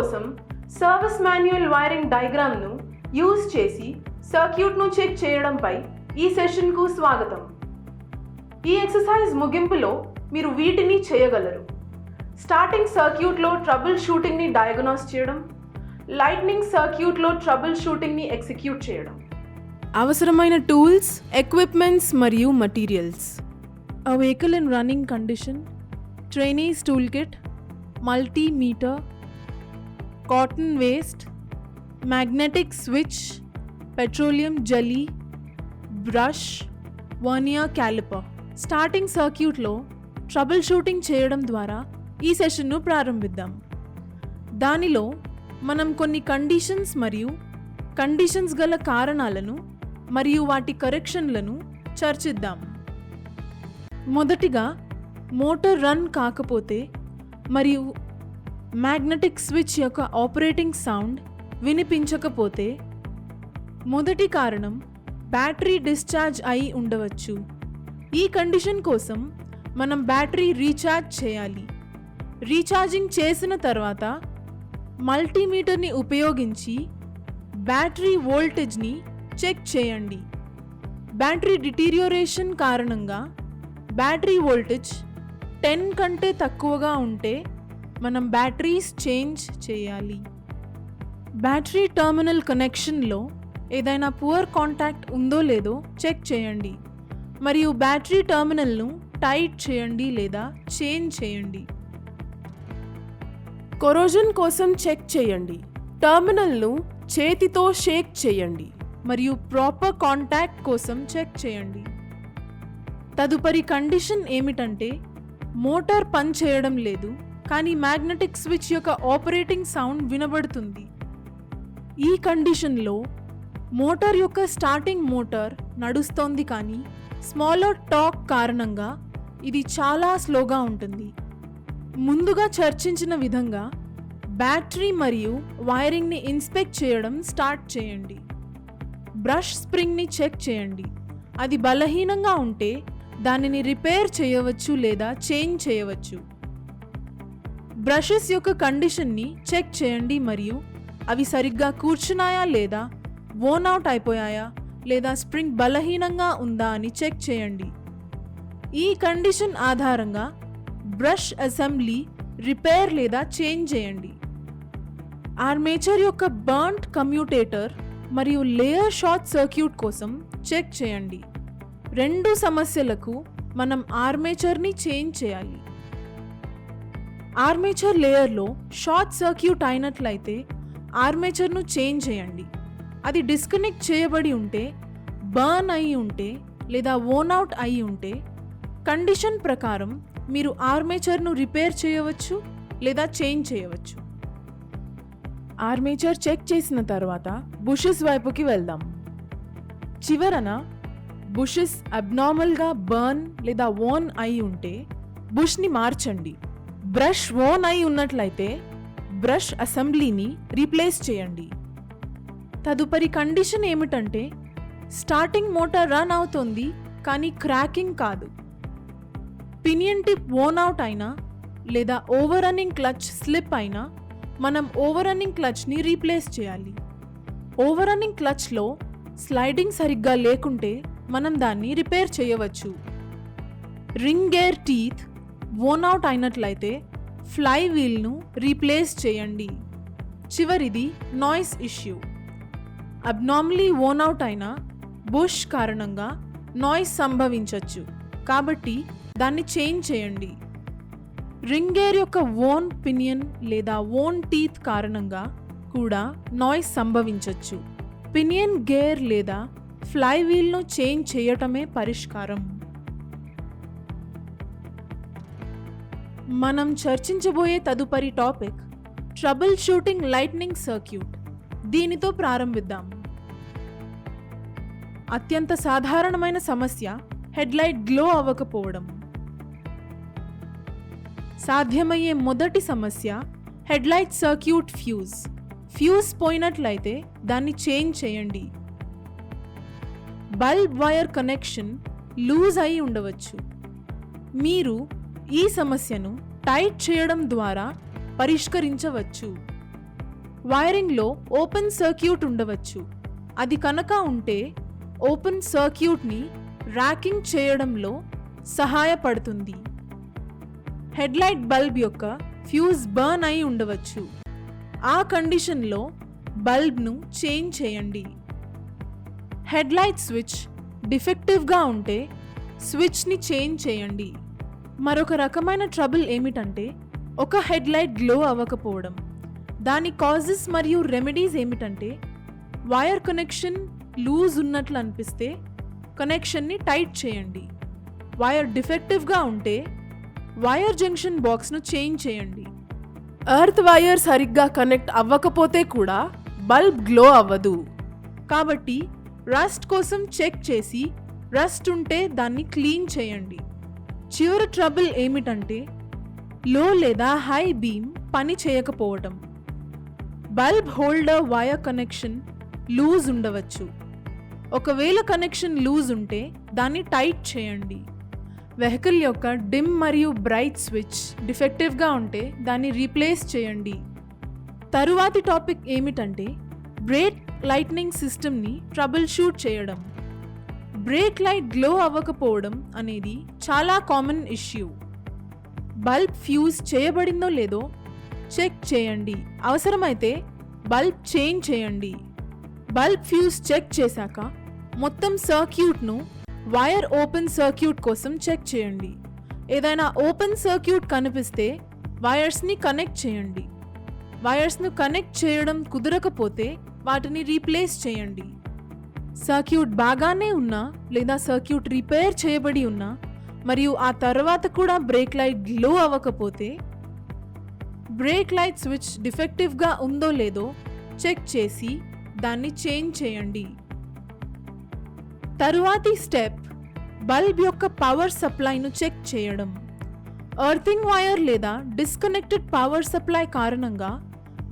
కోసం service manual wiring డయాగ్రామ్ను use చేసి సర్క్యూట్ను చెక్ చేయడంపై ఈ సెషన్కు స్వాగతం. ఈ ఎక్సర్సైజ్ ముగింపులో మీరు వీటిని చేయగలరు. స్టార్టింగ్ సర్క్యూట్లో ట్రబుల్ షూటింగ్ని డయాగ్నోస్ చేయడం లైట్నింగ్ సర్క్యూట్లో ట్రబుల్ షూటింగ్ని ఎగ్జిక్యూట్ చేయడం. అవసరమైన టూల్స్ ఎక్విప్మెంట్స్ మరియు materials. A vehicle in running condition trainees tool kit multimeter cotton waste magnetic switch petroleum jelly brush vernier caliper starting సర్క్యూట్లో ట్రబుల్ షూటింగ్ చేయడం ద్వారా ఈ సెషన్ను ప్రారంభిద్దాం. దానిలో మనం కొన్ని కండిషన్స్ మరియు కండిషన్స్ గల కారణాలను మరియు వాటి కరెక్షన్లను చర్చిద్దాం. మొదటిగా మోటార్ రన్ కాకపోతే మరియు మ్యాగ్నెటిక్ స్విచ్ యొక్క ఆపరేటింగ్ సౌండ్ వినిపించకపోతే మొదటి కారణం బ్యాటరీ డిశ్చార్జ్ అయి ఉండవచ్చు. ఈ కండిషన్ కోసం మనం బ్యాటరీ రీఛార్జ్ చేయాలి. రీఛార్జింగ్ చేసిన తర్వాత మల్టీమీటర్ని ఉపయోగించి బ్యాటరీ వోల్టేజ్ని చెక్ చేయండి. బ్యాటరీ డిటీరియోరేషన్ కారణంగా బ్యాటరీ వోల్టేజ్ టెన్ కంటే తక్కువగా ఉంటే మనం బ్యాటరీస్ చేంజ్ చేయాలి. బ్యాటరీ టర్మినల్ కనెక్షన్లో ఏదైనా పువర్ కాంటాక్ట్ ఉందో లేదో చెక్ చేయండి. మరియు బ్యాటరీ టర్మినల్ను టైట్ చేయండి లేదా చేంజ్ చేయండి. కొరోజన్ కోసం చెక్ చేయండి. టర్మినల్ను చేతితో షేక్ చేయండి. మరియు ప్రాపర్ కాంటాక్ట్ కోసం చెక్ చేయండి. తదుపరి కండిషన్ ఏమిటంటే మోటార్ పని చేయడం లేదు. కానీ మ్యాగ్నెటిక్ స్విచ్ యొక్క ఆపరేటింగ్ సౌండ్ వినబడుతుంది. ఈ కండిషన్లో మోటార్ యొక్క స్టార్టింగ్ మోటార్ నడుస్తోంది కానీ స్మాలర్ టాక్ కారణంగా ఇది చాలా స్లోగా ఉంటుంది. ముందుగా చర్చించిన విధంగా బ్యాటరీ మరియు వైరింగ్ని ఇన్స్పెక్ట్ చేయడం స్టార్ట్ చేయండి. బ్రష్ స్ప్రింగ్ని చెక్ చేయండి. అది బలహీనంగా ఉంటే దానిని రిపేర్ చేయవచ్చు లేదా చేంజ్ చేయవచ్చు. బ్రషెస్ యొక్క కండిషన్ని చెక్ చేయండి మరియు అవి సరిగ్గా కూర్చున్నాయా లేదా వోన్ అవుట్ అయిపోయాయా లేదా స్ప్రింగ్ బలహీనంగా ఉందా అని చెక్ చేయండి. ఈ కండిషన్ ఆధారంగా బ్రష్ అసెంబ్లీ రిపేర్ లేదా చేంజ్ చేయండి. ఆర్మేచర్ యొక్క బర్న్ట్ కమ్యూటేటర్ మరియు లేయర్ షార్ట్ సర్క్యూట్ కోసం చెక్ చేయండి. రెండు సమస్యలకు మనం ఆర్మేచర్ని చేంజ్ చేయాలి. ఆర్మేచర్ లేయర్లో షార్ట్ సర్క్యూట్ అయినట్లయితే ఆర్మేచర్ను చేంజ్ చేయండి. అది డిస్కనెక్ట్ చేయబడి ఉంటే బర్న్ అయి ఉంటే లేదా ఓన్ అవుట్ అయి ఉంటే కండిషన్ ప్రకారం మీరు ఆర్మేచర్ను రిపేర్ చేయవచ్చు లేదా చేంజ్ చేయవచ్చు. ఆర్మేచర్ చెక్ చేసిన తర్వాత బుషెస్ వైపుకి వెళ్దాం. చివరన బుషెస్ అబ్నార్మల్గా బర్న్ లేదా ఓన్ అయి ఉంటే బుష్ని మార్చండి. బ్రష్ ఓన్ అయి ఉన్నట్లయితే బ్రష్ అసెంబ్లీని రీప్లేస్ చేయండి. తదుపరి కండిషన్ ఏమిటంటే స్టార్టింగ్ మోటార్ రన్ అవుతోంది కానీ క్రాకింగ్ కాదు. పినియన్ టిప్ ఓన్ అవుట్ అయినా లేదా ఓవర్ రన్నింగ్ క్లచ్ స్లిప్ అయినా మనం ఓవర్ రన్నింగ్ క్లచ్ని రీప్లేస్ చేయాలి. ఓవర్ రన్నింగ్ క్లచ్లో స్లైడింగ్ సరిగ్గా లేకుంటే మనం దాన్ని రిపేర్ చేయవచ్చు. Ring gear teeth worn out అయినట్లయితే ఫ్లై వీల్ను రీప్లేస్ చేయండి. చివరిది noise issue abnormally worn out అయిన బుష్ కారణంగా నాయిస్ సంభవించవచ్చు కాబట్టి దాన్ని చేంజ్ చేయండి. రింగేర్ యొక్క ఓన్ పినియన్ లేదా ఓన్ టీత్ కారణంగా కూడా నాయిస్ సంభవించవచ్చు పినియన్ గేర్ లేదా ఫ్లై వీల్ను చేంజ్ చేయటమే పరిష్కారం. మనం చర్చించబోయే తదుపరి topic trouble shooting lightning circuit. దీనితో ప్రారంభిద్దాం. అత్యంత సాధారణమైన సమస్య హెడ్లైట్ గ్లో అవ్వకపోవడం. సాధ్యమయ్యే మొదటి సమస్య హెడ్లైట్ సర్క్యూట్ ఫ్యూజ్. ఫ్యూజ్ పోయినట్లయితే దాన్ని చేంజ్ చేయండి. బల్బ్ వైర్ కనెక్షన్ లూజ్ అయి ఉండవచ్చు. మీరు ఈ సమస్యను టైట్ చేయడం ద్వారా పరిష్కరించవచ్చు. వైరింగ్లో ఓపెన్ సర్క్యూట్ ఉండవచ్చు. అది కనుక ఉంటే ఓపెన్ సర్క్యూట్ని ర్యాకింగ్ చేయడంలో సహాయపడుతుంది. హెడ్లైట్ బల్బ్ యొక్క ఫ్యూజ్ బర్న్ అయి ఉండవచ్చు. ఆ కండిషన్లో బల్బ్ను చేంజ్ చేయండి. హెడ్లైట్ స్విచ్ డిఫెక్టివ్గా ఉంటే స్విచ్ని చేంజ్ చేయండి. మరొక రకమైన ట్రబుల్ ఏమిటంటే ఒక హెడ్లైట్ గ్లో అవ్వకపోవడం. దాని కాజెస్ మరియు రెమెడీస్ ఏమిటంటే వైర్ కనెక్షన్ లూజ్ ఉన్నట్లు అనిపిస్తే కనెక్షన్ని టైట్ చేయండి. వైర్ డిఫెక్టివ్గా ఉంటే వైర్ జంక్షన్ బాక్స్ను చేంజ్ చేయండి. ఎర్త్ వైర్ సరిగ్గా కనెక్ట్ అవ్వకపోతే కూడా బల్బ్ గ్లో అవ్వదు. కాబట్టి రస్ట్ కోసం చెక్ చేసి రస్ట్ ఉంటే దాన్ని క్లీన్ చేయండి. చివరి ట్రబుల్ ఏమిటంటే లో లేదా హై బీమ్ పని చేయకపోవటం. Bulb holder wire connection loose ఉండవచ్చు. ఒకవేళ కనెక్షన్ లూజ్ ఉంటే దాన్ని టైట్ చేయండి. వెహికల్ యొక్క డిమ్ మరియు బ్రైట్ స్విచ్ డిఫెక్టివ్గా ఉంటే దాన్ని రీప్లేస్ చేయండి. తరువాతి టాపిక్ ఏమిటంటే బ్రేక్ లైట్నింగ్ సిస్టమ్ని ట్రబుల్ షూట్ చేయడం. బ్రేక్ లైట్ గ్లో అవ్వకపోవడం అనేది చాలా కామన్ ఇష్యూ. బల్బ్ ఫ్యూజ్ చేయబడిందో లేదో చెక్ చేయండి. అవసరమైతే బల్బ్ చేంజ్ చేయండి. బల్బ్ ఫ్యూజ్ చెక్ చేశాక మొత్తం సర్క్యూట్ను వైర్ ఓపెన్ సర్క్యూట్ కోసం చెక్ చేయండి. ఏదైనా ఓపెన్ సర్క్యూట్ కనిపిస్తే వైర్స్ని కనెక్ట్ చేయండి. వైర్స్ను కనెక్ట్ చేయడం కుదరకపోతే వాటిని రీప్లేస్ చేయండి. సర్క్యూట్ బాగానే ఉన్నా లేదా సర్క్యూట్ రిపేర్ చేయబడి ఉన్నా మరియు ఆ తర్వాత కూడా బ్రేక్ లైట్ గ్లో అవ్వకపోతే బ్రేక్ లైట్ స్విచ్ డిఫెక్టివ్గా ఉందో లేదో చెక్ చేసి దాన్ని చేంజ్ చేయండి. తరువాతి స్టెప్ బల్బ్ యొక్క పవర్ సప్లైను చెక్ చేయడం. ఎర్తింగ్ వైర్ లేదా డిస్కనెక్టెడ్ పవర్ సప్లై కారణంగా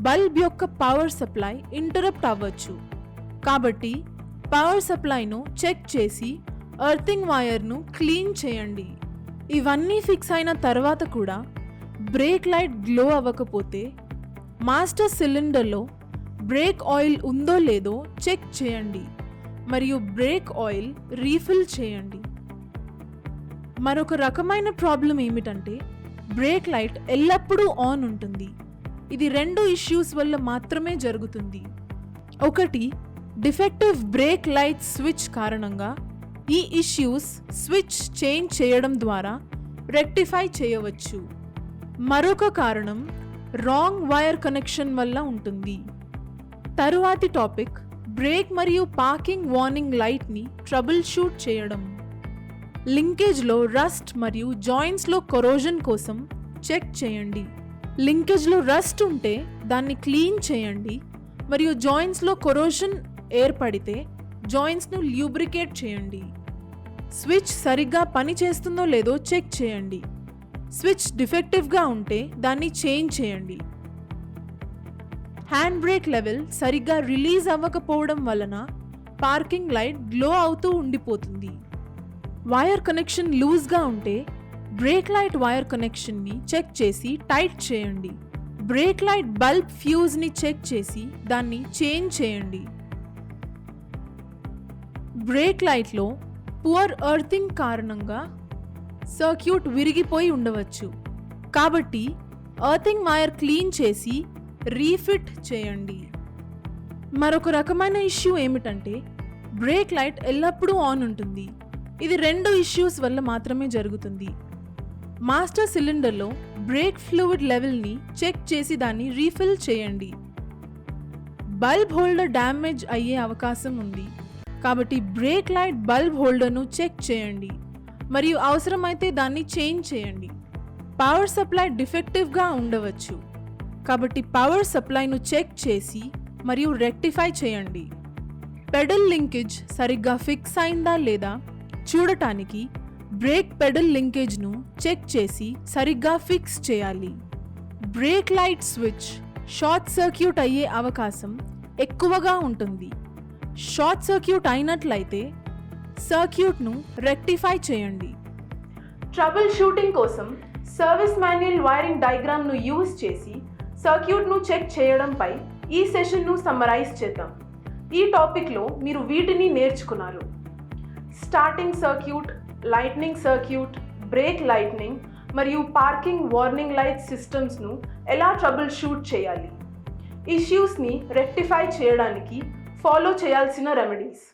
బల్బ్ యొక్క పవర్ సప్లై ఇంటరప్ట్ అవ్వచ్చు. కాబట్టి పవర్ సప్లైను చెక్ చేసి ఎర్తింగ్ వైర్ను క్లీన్ చేయండి. ఇవన్నీ ఫిక్స్ అయిన తర్వాత కూడా బ్రేక్ లైట్ గ్లో అవ్వకపోతే మాస్టర్ సిలిండర్లో బ్రేక్ ఆయిల్ ఉందో లేదో చెక్ చేయండి మరియు బ్రేక్ ఆయిల్ రీఫిల్ చేయండి. మరొక రకమైన ప్రాబ్లం ఏమిటంటే బ్రేక్ లైట్ ఎల్లప్పుడూ ఆన్ ఉంటుంది. ఇది రెండు ఇష్యూస్ వల్ల మాత్రమే జరుగుతుంది. ఒకటి డిఫెక్టివ్ బ్రేక్ లైట్ స్విచ్ కారణంగా ఈ ఇష్యూస్ స్విచ్ చేంజ్ చేయడం ద్వారా రెక్టిఫై చేయవచ్చు. మరొక కారణం రాంగ్ వైర్ కనెక్షన్ వల్ల ఉంటుంది. తరువాతి టాపిక్ బ్రేక్ మరియు పార్కింగ్ వార్నింగ్ లైట్ని ట్రబుల్ షూట్ చేయడం. లింకేజ్లో రస్ట్ మరియు జాయింట్స్లో కొరోజన్ కోసం చెక్ చేయండి. లింకేజ్లో రస్ట్ ఉంటే దాన్ని క్లీన్ చేయండి మరియు జాయింట్స్లో కొరోజన్ ఏర్పడితే జాయింట్స్ను ల్యూబ్రికేట్ చేయండి. స్విచ్ సరిగ్గా పని చేస్తుందో లేదో చెక్ చేయండి. స్విచ్ డిఫెక్టివ్గా ఉంటే దాన్ని చేంజ్ చేయండి. హ్యాండ్ బ్రేక్ లెవెల్ సరిగ్గా రిలీజ్ అవ్వకపోవడం వలన పార్కింగ్ లైట్ గ్లో అవుతూ ఉండిపోతుంది. వైర్ కనెక్షన్ లూజ్గా ఉంటే బ్రేక్ లైట్ వైర్ కనెక్షన్ని చెక్ చేసి టైట్ చేయండి. బ్రేక్ లైట్ బల్బ్ ఫ్యూజ్ని చెక్ చేసి దాన్ని చేంజ్ చేయండి. బ్రేక్ లైట్లో పువర్ ఎర్తింగ్ కారణంగా సర్క్యూట్ విరిగిపోయి ఉండవచ్చు. కాబట్టి ఎర్తింగ్ వైర్ క్లీన్ చేసి రీఫిట్ చేయండి. మరొక రకమైన ఇష్యూ ఏమిటంటే బ్రేక్ లైట్ ఎల్లప్పుడూ ఆన్ ఉంటుంది. ఇది రెండు ఇష్యూస్ వల్ల మాత్రమే జరుగుతుంది. మాస్టర్ సిలిండర్లో బ్రేక్ ఫ్లూయిడ్ లెవెల్ని చెక్ చేసి దాన్ని రీఫిల్ చేయండి. బల్బ్ హోల్డర్ డ్యామేజ్ అయ్యే అవకాశం ఉంది. కాబట్టి బ్రేక్ లైట్ బల్బ్ హోల్డర్ను చెక్ చేయండి మరియు అవసరమైతే దాన్ని చేంజ్ చేయండి. పవర్ సప్లై డిఫెక్టివ్గా ఉండవచ్చు. కాబట్టి పవర్ సప్లైను చెక్ చేసి మరియు రెక్టిఫై చేయండి. పెడల్ లింకేజ్ సరిగ్గా ఫిక్స్ అయిందా లేదా చూడటానికి బ్రేక్ పెడల్ లింకేజ్ను చెక్ చేసి సరిగ్గా ఫిక్స్ చేయాలి. Brake light switch short circuit అయ్యే అవకాశం ఎక్కువగా ఉంటుంది. షార్ట్ సర్క్యూట్ అయినట్లయితే సర్క్యూట్ను రెక్టిఫై చేయండి. ట్రబుల్ షూటింగ్ కోసం సర్వీస్ మాన్యువల్ వైరింగ్ డయాగ్రామ్ను యూజ్ చేసి సర్క్యూట్ను చెక్ చేయడంపై ఈ సెషన్ను సమ్మరైజ్ చేద్దాం. ఈ టాపిక్లో మీరు వీటిని నేర్చుకున్నారు. Starting circuit lighting circuit brake lighting మరియు పార్కింగ్ వార్నింగ్ లైట్ సిస్టమ్స్ను ఎలా ట్రబుల్ షూట్ చేయాలి? ఇష్యూస్ని రెక్టిఫై చేయడానికి ఫాలో చేయాల్సిన రెమెడీస్.